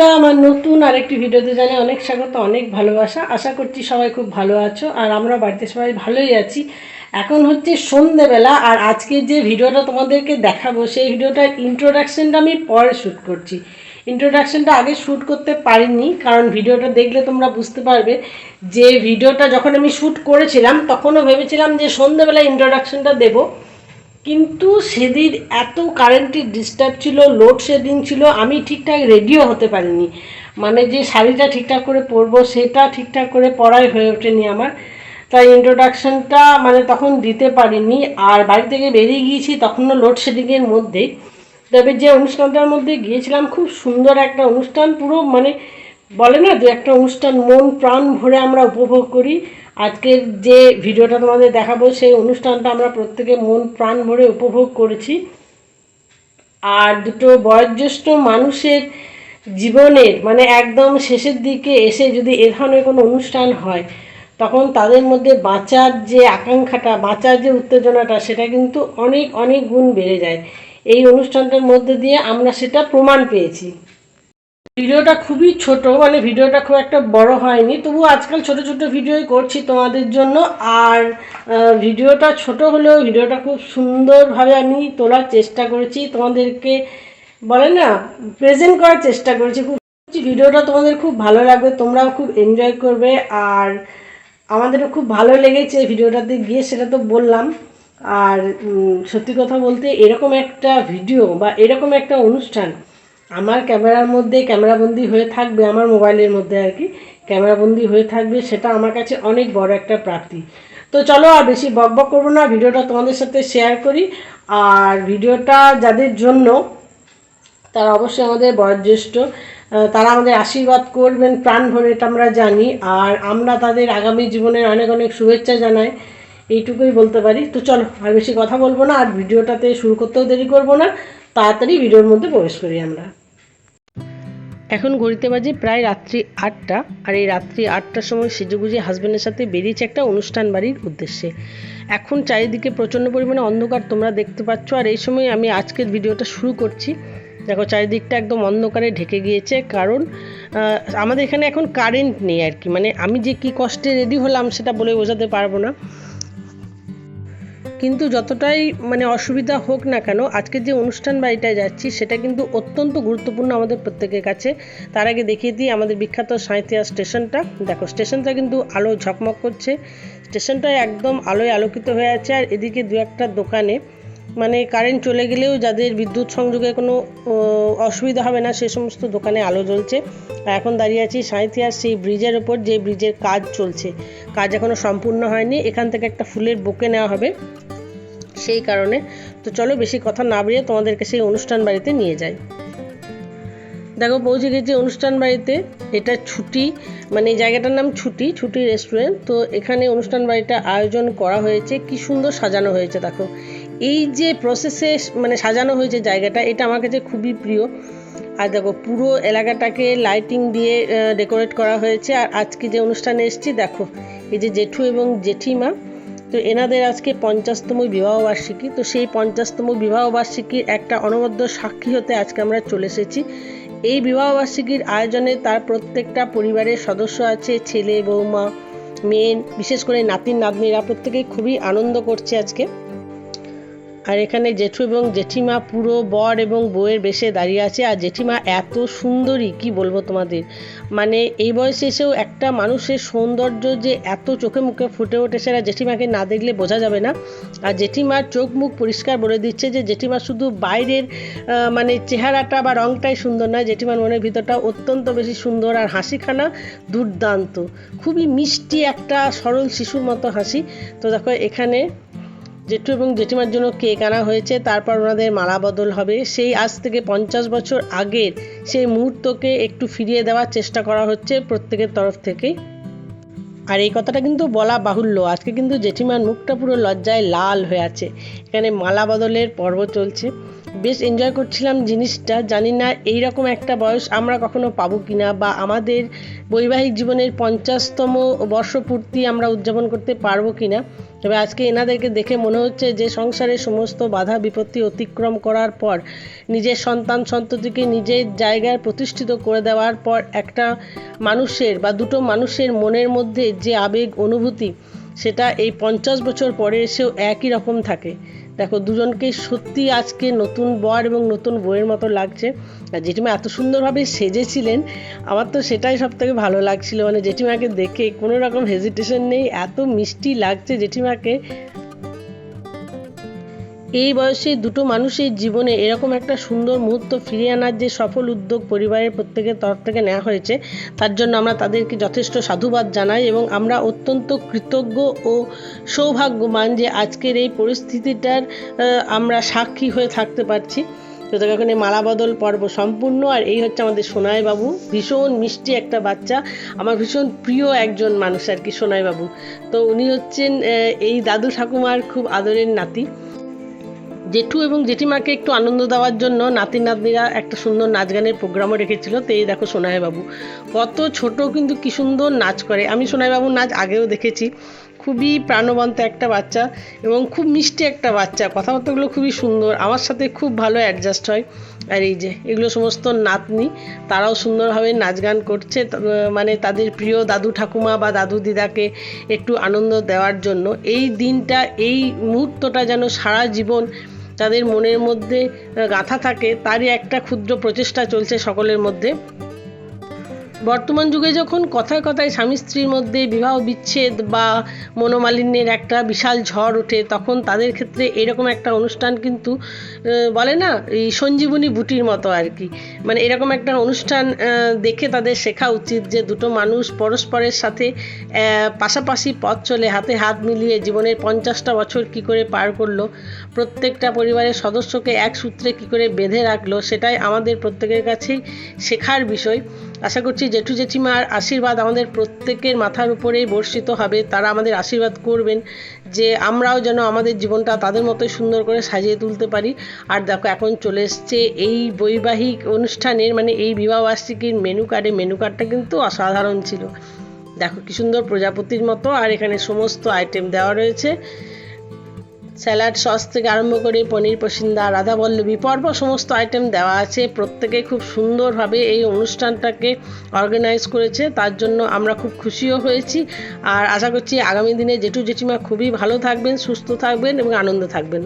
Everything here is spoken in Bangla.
নতুন আরেকটি ভিডিওতে জানে অনেক স্বাগত, অনেক ভালোবাসা। আশা করছি সবাই খুব ভালো আছো, আর আমরা বাড়িতে সবাই ভালোই আছি। এখন হচ্ছে সন্ধেবেলা, আর আজকে যে ভিডিওটা তোমাদেরকে দেখাবো, সেই ভিডিওটার ইন্ট্রোডাকশনটা আমি পরে শ্যুট করছি। ইন্ট্রোডাকশনটা আগে শ্যুট করতে পারিনি, কারণ ভিডিওটা দেখলে তোমরা বুঝতে পারবে যে ভিডিওটা যখন আমি শ্যুট করেছিলাম, তখনও ভেবেছিলাম যে সন্ধেবেলা ইন্ট্রোডাকশনটা দেবো। কিন্তু সেদিন এত কারেন্টের ডিস্টার্ব ছিল লোড শেডিং ছিল, আমি ঠিকঠাক রেডিও হতে পারিনি। মানে যে শাড়িটা ঠিকঠাক করে পরবো, সেটা ঠিকঠাক করে পরাই হয়ে ওঠেনি আমার। তাই ইন্ট্রোডাকশনটা মানে তখন দিতে পারিনি। আর বাড়ি থেকে বেরিয়ে গিয়েছি তখনও লোড শেডিংয়ের মধ্যেই। তবে যে অনুষ্ঠানটার মধ্যে গিয়েছিলাম, খুব সুন্দর একটা অনুষ্ঠান, পুরো মানে বলে না যে একটা অনুষ্ঠান মন প্রাণ ভরে আমরা উপভোগ করি। আজকের যে ভিডিওটা তোমাদের দেখাবো, সেই অনুষ্ঠানটা আমরা প্রত্যেকে মন প্রাণ ভরে উপভোগ করেছি। আর দুটো বয়োজ্যেষ্ঠ মানুষের জীবনের মানে একদম শেষের দিকে এসে যদি এ ধরনের কোনো অনুষ্ঠান হয়, তখন তাদের মধ্যে বাঁচার যে আকাঙ্ক্ষাটা, বাঁচার যে উত্তেজনাটা, সেটা কিন্তু অনেক অনেক গুণ বেড়ে যায়। এই অনুষ্ঠানটার মধ্যে দিয়ে আমরা সেটা প্রমাণ পেয়েছি। ভিডিওটা খুবই ছোট মানে ভিডিওটা খুব একটা বড় হয়নি। তবু আজকাল ছোট ছোট ভিডিওই করছি তোমাদের জন্য। আর ভিডিওটা ছোট হলেও ভিডিওটা খুব সুন্দরভাবে আমি তোলার চেষ্টা করেছি। তোমাদেরকে বলে না প্রেজেন্ট করার চেষ্টা করেছি। খুব ভিডিওটা তোমাদের খুব ভালো লাগবে, তোমরাও খুব এনজয় করবে। আর আমাদেরও খুব ভালো লেগেছে ভিডিওটাতে গিয়ে, সেটা তো বললাম। আর সত্যি কথা বলতে এরকম একটা ভিডিও বা এরকম একটা অনুষ্ঠান আমার ক্যামেরার মধ্যে ক্যামেরাবন্দি হয়ে থাকবে আমার মোবাইলের মধ্যে আর কি। ক্যামেরাবন্দি হয়ে থাকবে সেটা আমার কাছে অনেক বড় একটা প্রাপ্তি। তো চলো আর বেশি বক বক করব না, ভিডিওটা তোমাদের সাথে শেয়ার করি। আর ভিডিওটা যাদের জন্য, তারা অবশ্যই আমাদের বয়োজ্যেষ্ঠ তারা আমাদের আশীর্বাদ করবেন, প্রাণ ভরে এটা আমরা জানি। আর আমরা তাদের আগামী জীবনের অনেক অনেক শুভেচ্ছা জানাই, এইটুকুই বলতে পারি। তো চলো আর বেশি কথা বলব না, আর ভিডিওটাতে শুরু করতেও দেরি করব না। তাড়াতাড়ি ভিডিওর মধ্যে প্রবেশ করি আমরা। এখন ঘড়িতে বাজে প্রায় রাত্রি আটটা, আর এই রাত্রি আটটার সময় সেজেগুজে হাজব্যান্ডের সাথে বেরিয়েছে একটা অনুষ্ঠান বাড়ির উদ্দেশ্যে। এখন চারিদিকে প্রচণ্ড পরিমাণে অন্ধকার তোমরা দেখতে পাচ্ছ, আর এই সময় আমি আজকের ভিডিওটা শুরু করছি। দেখো, চারিদিকটা একদম অন্ধকারে ঢেকে গিয়েছে, কারণ আমাদের এখানে এখন কারেন্ট নেই আর কি। মানে আমি যে কি কষ্টে রেডি হলাম সেটা বলে বোঝাতে পারব না। কিন্তু যতটাই মানে অসুবিধা হোক না কেন আজকে যে অনুষ্ঠান বাড়িটায় যাচ্ছি, সেটা কিন্তু অত্যন্ত গুরুত্বপূর্ণ আমাদের প্রত্যেকের কাছে। তার আগে দেখিয়ে দিই আমাদের বিখ্যাত সাঁইথিয়া স্টেশনটা। দেখো, স্টেশনটা কিন্তু আলো ঝকমক করছে। স্টেশনটা একদম আলোয় আলোকিত হয়ে আছে, আর এদিকে দু একটা দোকানে মানে কারেন্ট চলে গেলেও যাদের বিদ্যুৎ সংযোগে কোনো অসুবিধা হবে না, সে সমস্ত দোকানে আলো জ্বলছে। এখন দাঁড়িয়ে আছি সাঁইথিয়ার সেই ব্রিজের ওপর, যে ব্রিজের কাজ চলছে। কাজ এখনও সম্পূর্ণ হয়নি। এখান থেকে একটা ফুলের বুকে নেওয়া হবে। সেই কারণে। তো চলো বেশি কথা না বেরিয়ে তোমাদেরকে সেই অনুষ্ঠান বাড়িতে নিয়ে যাই। দেখো পৌঁছে গেছি অনুষ্ঠান বাড়িতে। এটা ছুটি। মানে জায়গাটার নাম ছুটি ছুটি রেস্টুরেন্ট। তো এখানে অনুষ্ঠান বাড়িটা আয়োজন করা হয়েছে। কি সুন্দর সাজানো হয়েছে, দেখো। এই যে প্রসেসে মানে সাজানো হয়েছে জায়গাটা, এটা আমার কাছে খুবই প্রিয়। আর দেখো, পুরো এলাকাটাকে লাইটিং দিয়ে ডেকোরেট করা হয়েছে। আর আজকে যে অনুষ্ঠানে এসেছি, দেখো, এই যে জেঠু এবং জেঠিমা, তো এনাদের আজকে পঞ্চাশতম বিবাহবার্ষিকী। তো সেই পঞ্চাশতম বিবাহবার্ষিকীর একটা অনবদ্য সাক্ষী হতে আজকে আমরা চলে এসেছি। এই বিবাহবার্ষিকীর আয়োজনে তার প্রত্যেকটা পরিবারের সদস্য আছে, ছেলে, বৌমা, মেয়ে, বিশেষ করে নাতিন নাতনিরা প্রত্যেকেই খুবই আনন্দ করছে আজকে। আর এখানে জেঠু এবং জেঠিমা পুরো বর এবং বউয়ের বেশে দাঁড়িয়ে আছে। আর জেঠিমা এত সুন্দরী, কি বলব তোমাদের? মানে এই বয়সে এসেও একটা মানুষের সৌন্দর্য যে এত চোখে মুখে ফুটে ওঠে সেটা জেঠিমাকে না দেখলে বোঝা যাবে না। আর জেঠিমার চোখ মুখ পরিষ্কার বলে দিচ্ছে যে জেঠিমা শুধু বাইরের মানে চেহারাটা বা রংটাই সুন্দর নয়, জেঠিমার মনের ভিতরটা অত্যন্ত বেশি সুন্দর আর হাসিখানা দুর্দান্ত। খুবই মিষ্টি একটা সরল শিশুর মতো হাসি। তো দেখো এখানে জেঠু এবং জেঠিমার জন্য কেক আনা হয়েছে, তারপর ওনাদের মালা বদল হবে। সেই আজ থেকে পঞ্চাশ বছর আগের সেই মুহূর্তকে একটু ফিরিয়ে দেওয়ার চেষ্টা করা হচ্ছে প্রত্যেকের তরফ থেকেই আর এই কথাটা কিন্তু বলা বাহুল্য। আজকে কিন্তু জেঠিমার মুখটা পুরো লজ্জায় লাল হয়ে আছে। এখানে মালা বদলের পর্ব চলছে। বেশ এনজয় করছিলাম জিনিসটা। জানি না এই রকম একটা বয়স আমরা কখনো পাবো কিনা বা আমাদের বৈবাহিক জীবনের পঞ্চাশতম বর্ষপূর্তি আমরা উদযাপন করতে পারব কিনা তবে আজকে এনাদেরকে দেখে মনে হচ্ছে যে সংসারের সমস্ত বাধা বিপত্তি অতিক্রম করার পর, নিজের সন্তান সন্ততিকে নিজের জায়গায় প্রতিষ্ঠিত করে দেওয়ার পর একটা মানুষের বা দুটো মানুষের মনের মধ্যে যে আবেগ, অনুভূতি, সেটা এই পঞ্চাশ বছর পরে এসেও একই রকম থাকে। দেখো দুজনকে সত্যি আজকে নতুন বর এবং নতুন বইয়ের মতো লাগছে। আর জেঠিমা এত সুন্দরভাবে সেজেছিলেন, আমার তো সেটাই সব থেকে ভালো লাগছিল। মানে জেঠিমাকে দেখে কোনো রকম হেজিটেশন নেই, এত মিষ্টি লাগছে জেঠিমাকে। এই বয়সে দুটো মানুষের জীবনে এরকম একটা সুন্দর মুহূর্ত ফিরিয়ে আনার যে সফল উদ্যোগ পরিবারের প্রত্যেকের তরফ থেকে নেওয়া হয়েছে, তার জন্য আমরা তাদেরকে যথেষ্ট সাধুবাদ জানাই এবং আমরা অত্যন্ত কৃতজ্ঞ ও সৌভাগ্যবান যে আজকের এই পরিস্থিতিটার আমরা সাক্ষী হয়ে থাকতে পারছি। তো দেখো, এখানে মালা বদল পর্ব সম্পূর্ণ আর এই হচ্ছে আমাদের সোনাই বাবু ভীষণ মিষ্টি একটা বাচ্চা, আমার ভীষণ প্রিয় একজন মানুষ আর কি সোনাই বাবু তো উনি হচ্ছেন এই দাদু ঠাকুমার খুব আদরের নাতি। জেঠু এবং জেঠিমাকে একটু আনন্দ দেওয়ার জন্য নাতি নাতনিরা একটা সুন্দর নাচ গানের প্রোগ্রামও রেখেছিল। তো এই দেখো সোনাই বাবু কত ছোট কিন্তু কি সুন্দর নাচ করে। আমি সোনাই বাবুর নাচ আগেও দেখেছি। খুবই প্রাণবন্ত একটা বাচ্চা এবং খুব মিষ্টি একটা বাচ্চা। কথাবার্তাগুলো খুবই সুন্দর। আমার সাথে খুব ভালো অ্যাডজাস্ট হয়। আর এই যে, এগুলো সমস্ত নাতনি, তারাও সুন্দরভাবে নাচ গান করছে। মানে তাদের প্রিয় দাদু ঠাকুমা বা দাদু দিদাকে একটু আনন্দ দেওয়ার জন্য। এই দিনটা, এই মুহূর্তটা যেন সারা জীবন তাদের মনের মধ্যে গাঁথা থাকে তারই একটা ক্ষুদ্র প্রচেষ্টা চলছে সকলের মধ্যে। বর্তমান যুগে যখন কথায় কথায় স্বামী স্ত্রীর মধ্যে বিবাহ বিচ্ছেদ বা মনোমালিন্যের একটা বিশাল ঝড় ওঠে, তখন তাদের ক্ষেত্রে এরকম একটা অনুষ্ঠান কিন্তু বলে না, এই সঞ্জীবনী বুটির মতো আর কি। মানে এরকম একটা অনুষ্ঠান দেখে তাদের শেখা উচিত যে দুটো মানুষ পরস্পরের সাথে পাশাপাশি পথ চলে, হাতে হাত মিলিয়ে জীবনের পঞ্চাশটা বছর কি করে পার করল, প্রত্যেকটা পরিবারের সদস্যকে এক সূত্রে কি করে বেঁধে রাখল, সেটাই আমাদের প্রত্যেকের কাছেই শেখার বিষয়। আশা করছি জেঠু জেঠিমার আশীর্বাদ আমাদের প্রত্যেকের মাথার উপরেই বর্ষিত হবে। তারা আমাদের আশীর্বাদ করবেন যে আমরাও যেন আমাদের জীবনটা তাদের মতোই সুন্দর করে সাজিয়ে তুলতে পারি। আর দেখো, এখন চলে এসছে এই বৈবাহিক অনুষ্ঠানের মানে এই বিবাহবার্ষিকীর মেনু কার্ডে মেনু কার্ডটা কিন্তু অসাধারণ ছিল। দেখো, কি সুন্দর প্রজাপতির মতো। আর এখানে সমস্ত আইটেম দেওয়া রয়েছে। স্যালাড সস থেকে আরম্ভ করে পনির পসিন্দা রাধা বল্লভী পর্ব সমস্ত আইটেম দেওয়া আছে। প্রত্যেকে খুব সুন্দরভাবে এই অনুষ্ঠানটাকে অর্গানাইজ করেছে। তার জন্য আমরা খুব খুশিও হয়েছি। আর আশা করছি আগামী দিনে জেঠু জেঠিমা খুবই ভালো থাকবেন, সুস্থ থাকবেন এবং আনন্দ থাকবেন।